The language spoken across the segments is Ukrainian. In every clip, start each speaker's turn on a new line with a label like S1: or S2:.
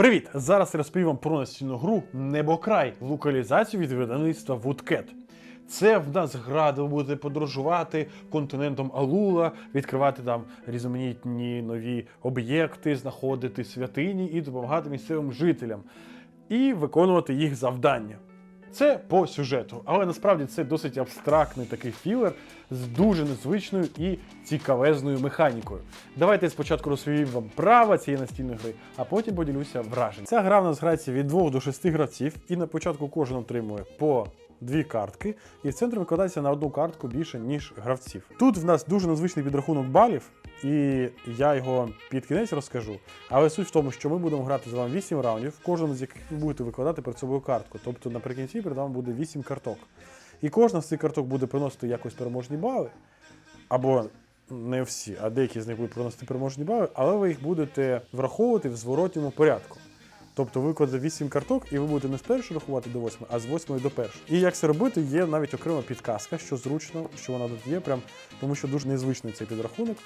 S1: Привіт! Зараз розповім вам про настільну гру Небокрай, локалізацію від видавництва Woodcat. Це в нас гра, де ви будете подорожувати континентом Алула, відкривати там різноманітні нові об'єкти, знаходити святині і допомагати місцевим жителям, і виконувати їх завдання. Це по сюжету, але насправді це досить абстрактний такий філер з дуже незвичною і цікавезною механікою. Давайте я спочатку розповім вам права цієї настільної гри, а потім поділюся враженням. Ця гра в нас грається від 2 до 6 гравців, і на початку кожен отримує по дві картки, і в центрі викладається на одну картку більше, ніж гравців. Тут в нас дуже незвичний підрахунок балів, і я його під кінець розкажу. Але суть в тому, що ми будемо грати з вами 8 раундів, кожен з яких ви будете викладати перед собою картку. Тобто наприкінці перед вами буде 8 карток. І кожна з цих карток буде приносити якось переможні бали. Або не всі, а деякі з них будуть приносити переможні бали, але ви їх будете враховувати в зворотньому порядку. Тобто ви кладете 8 карток, і ви будете не з першої рахувати до 8, а з 8 до першої. І як це робити, є навіть окрема підказка, що зручно, що вона тут є, прям тому що дуже незвичний цей підрахунок.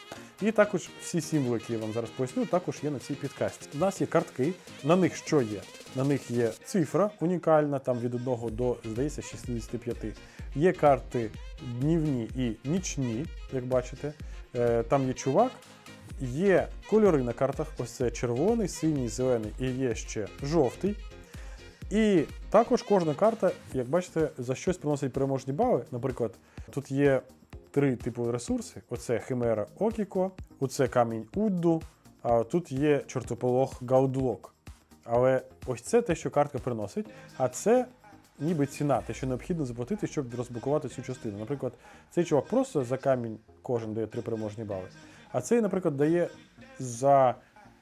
S1: І також всі символи, які я вам зараз поясню, також є на цій підкасті. У нас є картки, на них що є? На них є цифра унікальна, там від 1 до, здається, 65. Є карти днівні і нічні, як бачите. Е, Там є чувак, Є кольори на картах: ось це червоний, синій, зелений і є ще жовтий. І також кожна карта, як бачите, за щось приносить переможні бали. Наприклад, тут є три типу ресурси: оце Химера Окіко, оце камінь Удду, а тут є чортополох Гаудлок. Але ось це те, що картка приносить, а це ніби ціна, те, що необхідно заплатити, щоб розблокувати цю частину. Наприклад, цей чувак просто за камінь кожен дає три переможні бали. А цей, наприклад, дає за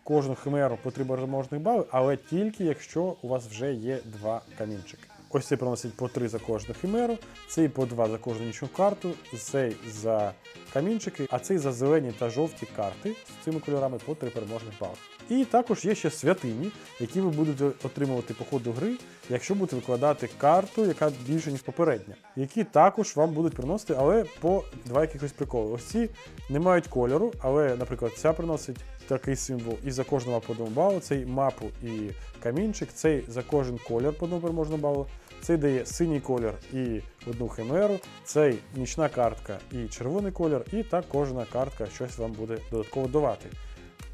S1: кожну химеру по три переможних бали, але тільки якщо у вас вже є два камінчики. Ось цей приносить по три за кожну химеру, цей по два за кожну нічну карту, цей за камінчики, а цей за зелені та жовті карти з цими кольорами по три переможних бали. І також є ще святині, які ви будете отримувати по ходу гри, якщо будете викладати карту, яка більше, ніж попередня, які також вам будуть приносити, але по два якихось приколи. Ось ці не мають кольору, але, наприклад, ця приносить такий символ і за кожного по одному балу, цей мапу і камінчик, цей за кожен колір по одному переможному балу. Цей дає синій колір і одну химеру, цей нічна картка і червоний колір, і так кожна картка щось вам буде додатково давати.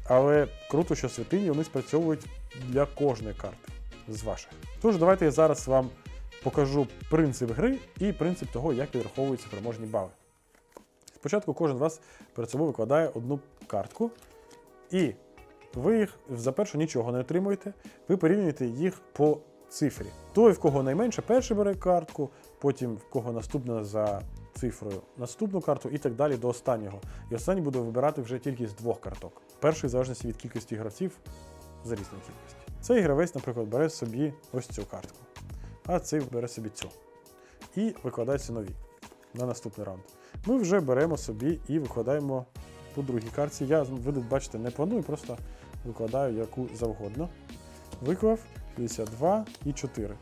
S1: Але круто, що святині вони спрацьовують для кожної карти з ваших. Тож, давайте я зараз вам покажу принцип гри і принцип того, як підраховуються переможні бали. Спочатку кожен з вас перед собою викладає одну картку, і ви їх за першу нічого не отримуєте, ви порівнюєте їх по цифрі. Той, в кого найменше, перший бере картку, потім в кого наступна за цифрою наступну карту і так далі до останнього. І останній буде вибирати вже тільки з двох карток. Перший в залежності від кількості гравців за різної кількості. Цей гравець, наприклад, бере собі ось цю картку, а цей бере собі цю. І викладаються нові на наступний раунд. Ми вже беремо собі і викладаємо по другій картці. Я, ви бачите, не планую, просто викладаю яку завгодно. Виклав 52 і 4.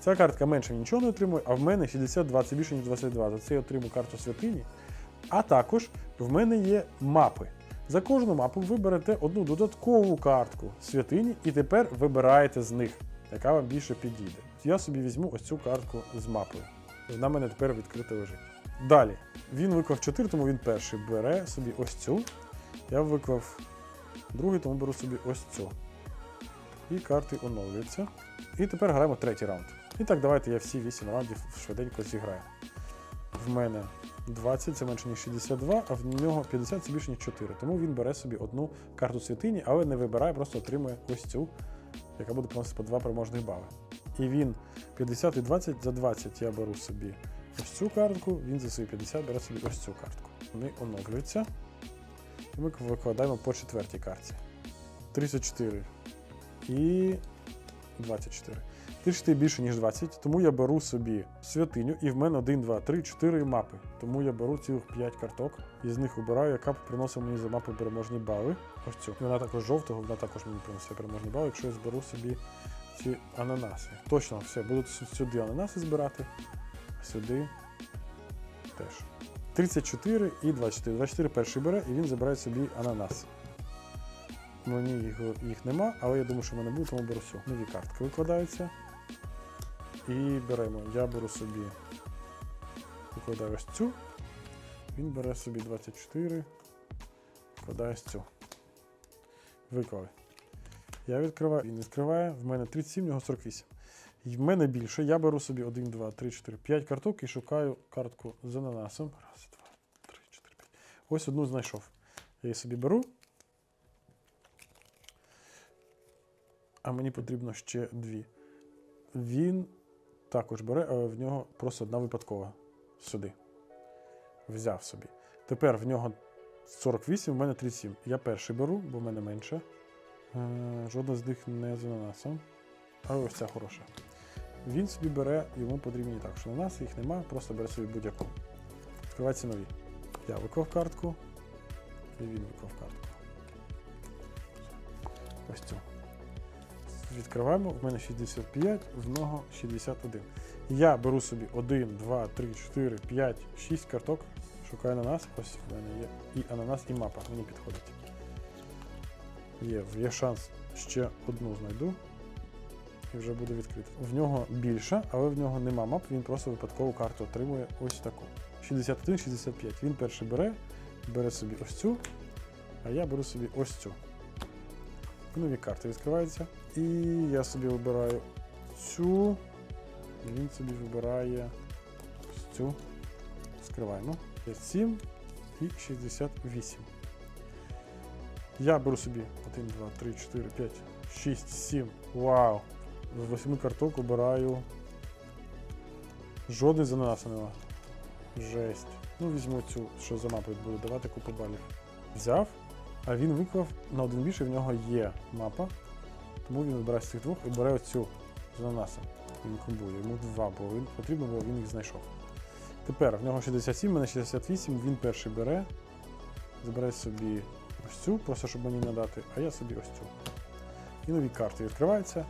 S1: Ця картка менше нічого не отримує, а в мене 62, це більше, ніж 22. За це я отримую карту святині. А також в мене є мапи. За кожну мапу ви берете одну додаткову картку святині і тепер вибираєте з них, яка вам більше підійде. Я собі візьму ось цю картку з мапою. Вона в мене тепер відкрита лежить. Далі, він виклав 4, тому він перший бере собі ось цю. Я виклав другий, тому беру собі ось цю. І карти оновлюються. І тепер граємо третій раунд. І так, давайте я всі 8 раундів швиденько зіграю. В мене 20 це менше, ніж 62, а в нього 50 це більше, ніж 4. Тому він бере собі одну карту святині, але не вибирає, просто отримує ось цю, яка буде приносити по 2 переможних бали. І він 50 і 20 за 20 я беру собі ось цю картку, він за свої 50 бере собі ось цю картку. Вони оновлюються. І ми викладаємо по четвертій карті. 34 і 24. 34 більше, ніж 20, тому я беру собі святиню, і в мене 1, 2, 3, 4 мапи. Тому я беру цілих 5 карток, і з них вибираю, яка б приносила мені за мапу переможні бали. Ось цю. Вона також жовтого, вона також мені принесе переможні бали, якщо я зберу собі ці ананаси. Точно, все, буду сюди ананаси збирати, сюди теж. 34 і 24. 24 перший бере, і він забирає собі ананас. Мені їх, їх нема, але я думаю, що в мене буде, тому беру всю. Нові картки викладаються. І беремо. Я беру собі. Викладаю ось цю. Він бере собі 24. Викладає ось цю. Виклали. Я відкриваю, він відкриває. В мене 37, в нього 48. І в мене більше. Я беру собі 1, 2, 3, 4, 5 карток і шукаю картку з ананасом. Раз, два, три, чотири, п'ять. Ось одну знайшов. Я її собі беру. А мені потрібно ще дві. Він також бере, але в нього просто одна випадкова. Сюди. Взяв собі. Тепер в нього 48, в мене 37. Я перший беру, бо в мене менше. Е, Жодна з них не з ананасом. Але ось ця хороша. Він собі бере, йому потрібні так, що ананас, їх нема, просто бере собі будь-яку. Відкриваються нові. Я виклав картку. І він виклав картку. Ось цю. Відкриваємо, в мене 65, в нього 61. Я беру собі 1, 2, 3, 4, 5, 6 карток. Шукаю ананас. Ось в мене є і ананас, і мапа. Мені підходить. Є, є шанс ще одну знайду. І вже буде відкрито. В нього більше, але в нього нема мап, він просто випадкову карту отримує ось таку. 61-65. Він перший бере, бере собі ось цю, а я беру собі ось цю. Нові карти відкриваються. І я собі вибираю цю. І він собі вибирає ось цю. Скриваємо. 7 і 68. Я беру собі 1, 2, 3, 4, 5, 6, 7. Вау! З 8 карток обираю. Жодний з ананаса нема. Жесть. Ну, візьму цю, що за мапою буде давати купу балів. Взяв, він виклав на один більше, в нього є мапа. Тому він вибирає з цих двох і бере оцю з ананасом. Він комбує. Йому два, бо він потрібно, бо він їх знайшов. Тепер в нього 67, в мене 68, він перший бере. Забирає собі ось цю, просто щоб мені надати, а я собі ось цю. І нові карти відкриваються.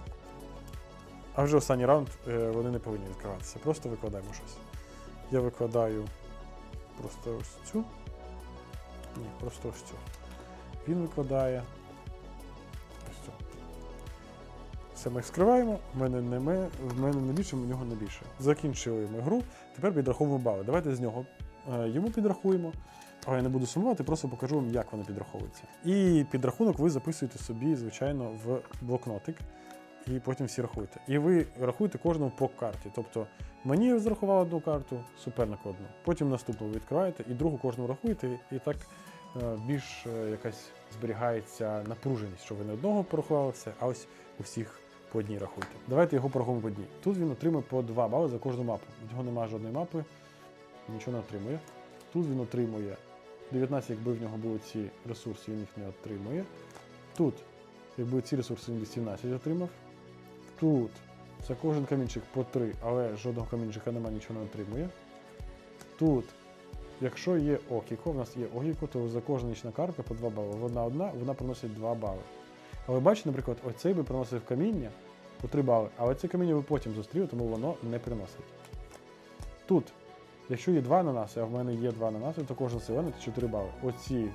S1: А вже останній раунд е, вони не повинні відкриватися. Просто викладаємо щось. Я викладаю просто ось цю. Ні, просто ось цю. Він викладає ось. Все ми скриваємо, в мене не ми, в мене не більше, в нього не більше. Закінчили ми гру, тепер підраховуємо бали. Давайте з нього е, йому підрахуємо. Я не буду сумувати, просто покажу вам, як вони підраховуються. І підрахунок ви записуєте собі, звичайно, в блокнотик, і потім всі рахуєте. І ви рахуєте кожному по карті. Тобто мені зарахували одну карту, суперник одну. Потім наступну ви відкриваєте і другу кожному рахуєте, і так більш е, якась зберігається напруженість, що ви не одного порахували все, а ось у всіх по одній рахуйте. Давайте його порахуємо по одній. Тут він отримує по 2 бали за кожну мапу. В нього немає жодної мапи, нічого не отримує. Тут він отримує 19, якби в нього були ці ресурси, він їх не отримує. Тут, якби ці ресурси він би 17 отримав. Тут за кожен камінчик по 3, але жодного камінчика немає, нічого не отримує. Тут, якщо є Окіко, в нас є Окіко, то за кожна нічна картка по 2 бали. Вона одна, вона приносить 2 бали. Але бачите, наприклад, оцей би приносив каміння по 3 бали, але це каміння ви потім зустріли, тому воно не приносить. Тут, якщо є 2 ананаси, а в мене є 2 ананаси, то кожен зелений це 4 бали. Оці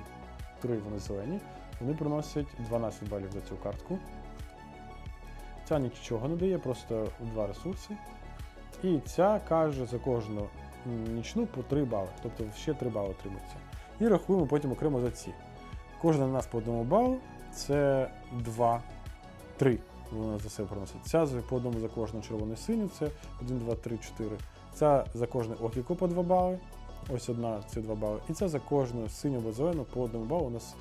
S1: 3 вони зелені, вони приносять 12 балів за цю картку. Ця нічого не дає, просто 2 ресурси. І ця каже за кожну нічну по 3 бали, тобто ще 3 бали отримується. І рахуємо потім окремо за ці. Кожен на нас по одному балу це 2, 3. Вона за себе приносить. Ця по одному за кожну червону синю, це 1, 2, 3, 4. Ця за кожне окіко по 2 бали. Ось одна це 2 бали. І це за кожну синю або зелену по 1 балу у нас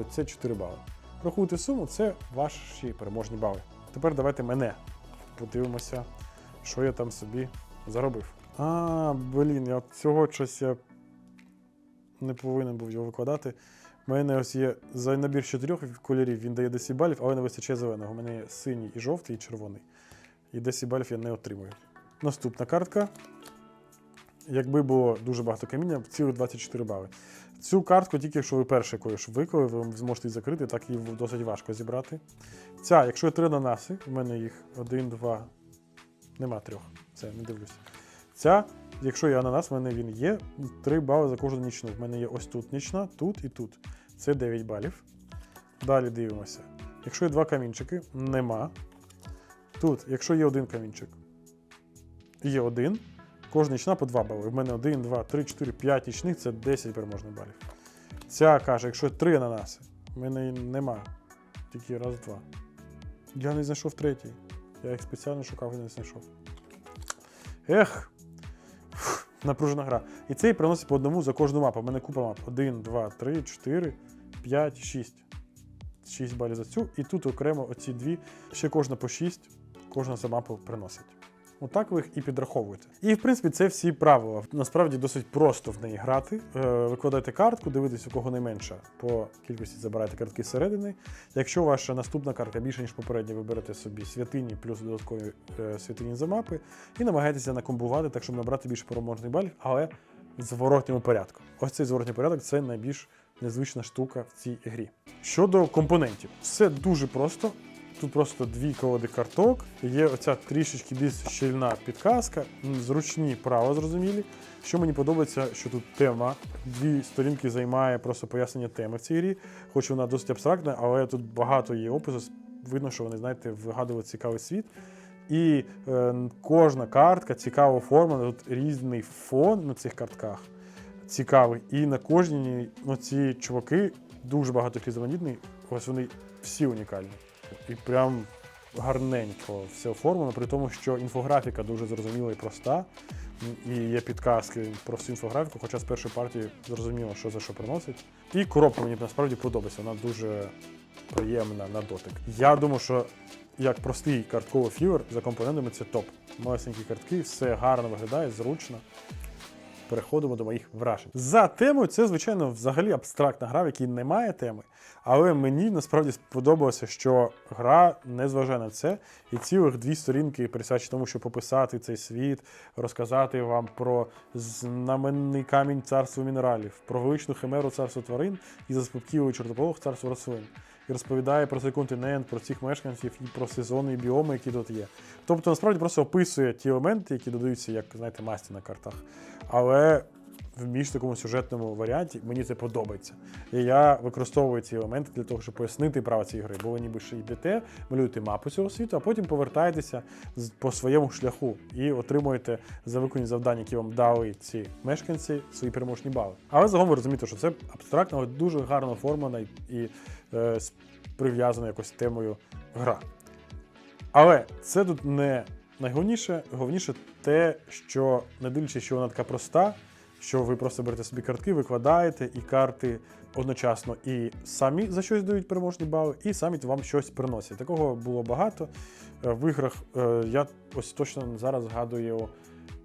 S1: е, це 4 бали. Рахуйте суму, це ваші переможні бали. Тепер давайте мене подивимося, що я там собі заробив. А, блін, я цього щось я не повинен був його викладати. У мене ось є за набір чотирьох кольорів, він дає 10 балів, але не вистачає зеленого. У мене є синій і жовтий, і червоний. І 10 балів я не отримую. Наступна картка. Якби було дуже багато каміння, цілих 24 бали. Цю картку, тільки якщо ви перший якоюсь виклали, ви зможете її закрити, так її досить важко зібрати. Ця, якщо є три ананаси, у мене їх один, два. Нема трьох. Це не дивлюся. Ця, якщо є ананас, в мене він є. 3 бали за кожну нічну. В мене є ось тут нічна, тут і тут. Це 9 балів. Далі дивимося. Якщо є два камінчики, нема. Тут, якщо є один камінчик, є один. Кожна нічна по 2 бали. В мене 1, 2, 3, 4, 5 нічних це 10 переможних балів. Ця каже, якщо 3 ананаси, в мене нема. Тільки раз, два. Я не знайшов третій. Я їх спеціально шукав і не знайшов. Ех. Напружена гра. І цей приносить по одному за кожну мапу. У мене купа мап. 1, 2, 3, 4, 5, 6. 6 балів за цю. І тут окремо оці дві. Ще кожна по 6, кожна за мапу приносить. Отак ви їх і підраховуєте. І в принципі це всі правила. Насправді досить просто в неї грати. Е, викладайте картку, дивитесь, у кого найменша. По кількості забирайте картки зсередини. Якщо ваша наступна картка більше, ніж попередня, ви берете собі святині плюс додаткові е, святині за мапи і намагаєтеся накомбувати так, щоб набрати більше переможних балів, але в зворотньому порядку. Ось цей зворотній порядок це найбільш незвична штука в цій грі. Щодо компонентів, все дуже просто. Тут просто дві колоди карток, є оця трішечки більш щільна підказка, зручні правила зрозумілі. Що мені подобається, що тут тема. Дві сторінки займає просто пояснення теми в цій грі, хоч вона досить абстрактна, але тут багато є опису. Видно, що вони, знаєте, вигадували цікавий світ. І е, кожна картка цікаво оформлена, тут різний фон на цих картках цікавий. І на кожній ну, ці чуваки дуже багато різноманітний, ось вони всі унікальні. І прям гарненько все оформлено, при тому, що інфографіка дуже зрозуміла і проста. І є підказки про всю інфографіку, хоча з першої партії зрозуміло, що за що приносить. І коробка мені насправді подобається, вона дуже приємна на дотик. Я думаю, що як простий картковий фівер за компонентами це топ. Малесенькі картки, все гарно виглядає, зручно. Переходимо до моїх вражень. За темою, це, звичайно, взагалі абстрактна гра, в якій немає теми. Але мені насправді сподобалося, що гра не зважає на це, і цілих дві сторінки присвячені тому, щоб описати цей світ, розказати вам про знаменний камінь царства мінералів, про величну химеру царства тварин і заспокійливий чортополох царства рослин. І розповідає про цей континент, про цих мешканців і про сезони і біоми, які тут є. Тобто, насправді просто описує ті елементи, які додаються, як знаєте, масті на картах. Але в більш такому сюжетному варіанті мені це подобається. І я використовую ці елементи для того, щоб пояснити права цієї гри. Бо ви ніби ще йдете, малюєте мапу цього світу, а потім повертаєтеся по своєму шляху і отримуєте за виконані завдання, які вам дали ці мешканці, свої переможні бали. Але загалом ви розумієте, що це абстрактно, але дуже гарно оформлена і, прив'язана якось темою гра. Але це тут не найголовніше, головніше те, що не дивлячись, що вона така проста, що ви просто берете собі картки, викладаєте, і карти одночасно і самі за щось дають переможні бали, і самі вам щось приносять. Такого було багато. Е, В іграх е, я ось точно зараз згадую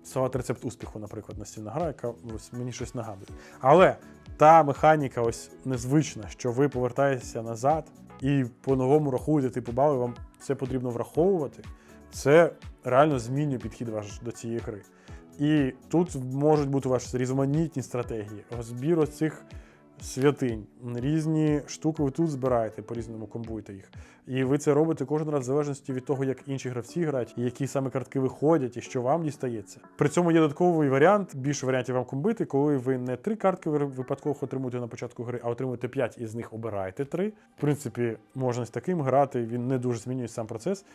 S1: салат рецепт успіху, наприклад, настільна гра, яка мені щось нагадує. Але та механіка ось незвична, що ви повертаєтеся назад і по-новому рахуєте типу бали, вам це потрібно враховувати. Це реально змінює підхід ваш до цієї гри. І тут можуть бути ваші різноманітні стратегії, збір цих святинь, різні штуки ви тут збираєте, по-різному комбуєте їх. І ви це робите кожен раз в залежності від того, як інші гравці грають, і які саме картки виходять, і що вам дістається. При цьому є додатковий варіант, більше варіантів вам комбити, коли ви не три картки випадково отримуєте на початку гри, а отримуєте п'ять і з них обираєте три. В принципі, можна з таким грати, він не дуже змінює сам процес.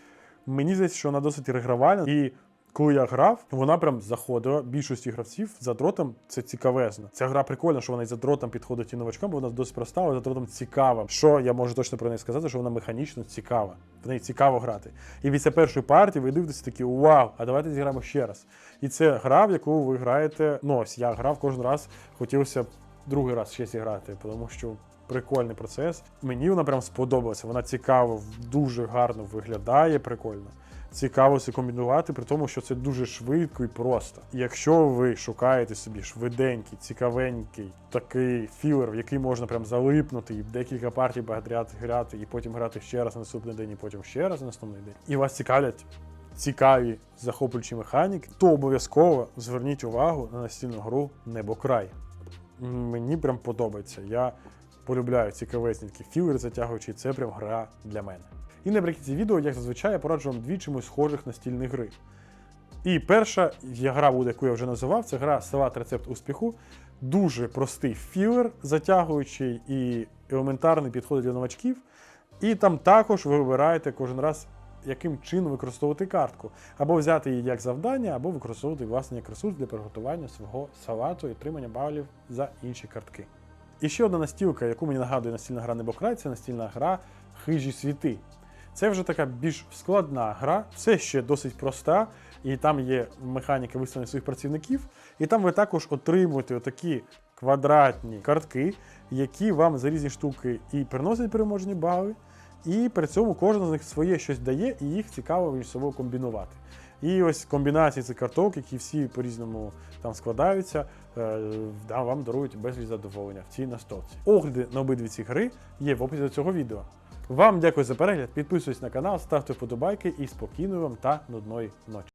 S1: Мені здається, що вона досить регравальна. І коли я грав, вона прям заходила більшості гравців за дротом. Це цікавезно. Ця гра прикольна, що вона і за дротом підходить і новачкам, бо вона досить проста, але за дротом цікава. Що я можу точно про неї сказати, що вона механічно цікава. В неї цікаво грати. І після першої партії ви дивитеся такі вау, а давайте зіграємо ще раз. І це гра, в яку ви граєте. Ну ось я грав кожен раз, хотілося другий раз ще зіграти, тому що. Прикольний процес. Мені вона прям сподобалася. Вона цікаво, дуже гарно виглядає, прикольно. Цікаво це комбінувати, при тому, що це дуже швидко і просто. Якщо ви шукаєте собі швиденький, цікавенький такий філер, в який можна прям залипнути і декілька партій багатряд грати, і потім грати ще раз на наступний день, і потім ще раз на наступний день, і вас цікавлять цікаві захоплюючі механіки, то обов'язково зверніть увагу на настільну гру Небокрай. Мені прям подобається. Я полюбляю цікавесні такі філери затягуючі, це прям гра для мене. І наприкінці відео, як зазвичай, я пораджу вам дві чимось схожих настільні гри. І перша гра буде, яку я вже називав, це гра Салат Рецепт успіху. Дуже простий філер, затягуючий і елементарний підходить для новачків. І там також ви вибираєте кожен раз, яким чином використовувати картку. Або взяти її як завдання, або використовувати власне як ресурс для приготування свого салату і отримання балів за інші картки. І ще одна настілка, яку мені нагадує настільна гра Небокрай, це настільна гра Хижі світи. Це вже така більш складна гра, все ще досить проста, і там є механіка виставлення своїх працівників, і там ви також отримуєте отакі квадратні картки, які вам за різні штуки і приносять переможні бали, і при цьому кожен з них своє щось дає, і їх цікаво між собою комбінувати. І ось комбінації цих карток, які всі по-різному там складаються, е, вам дарують безліч задоволення в цій настолці. Огляди на обидві ці гри є в описі до цього відео. Вам дякую за перегляд, підписуйтесь на канал, ставте вподобайки і спокійної вам та нудної ночі.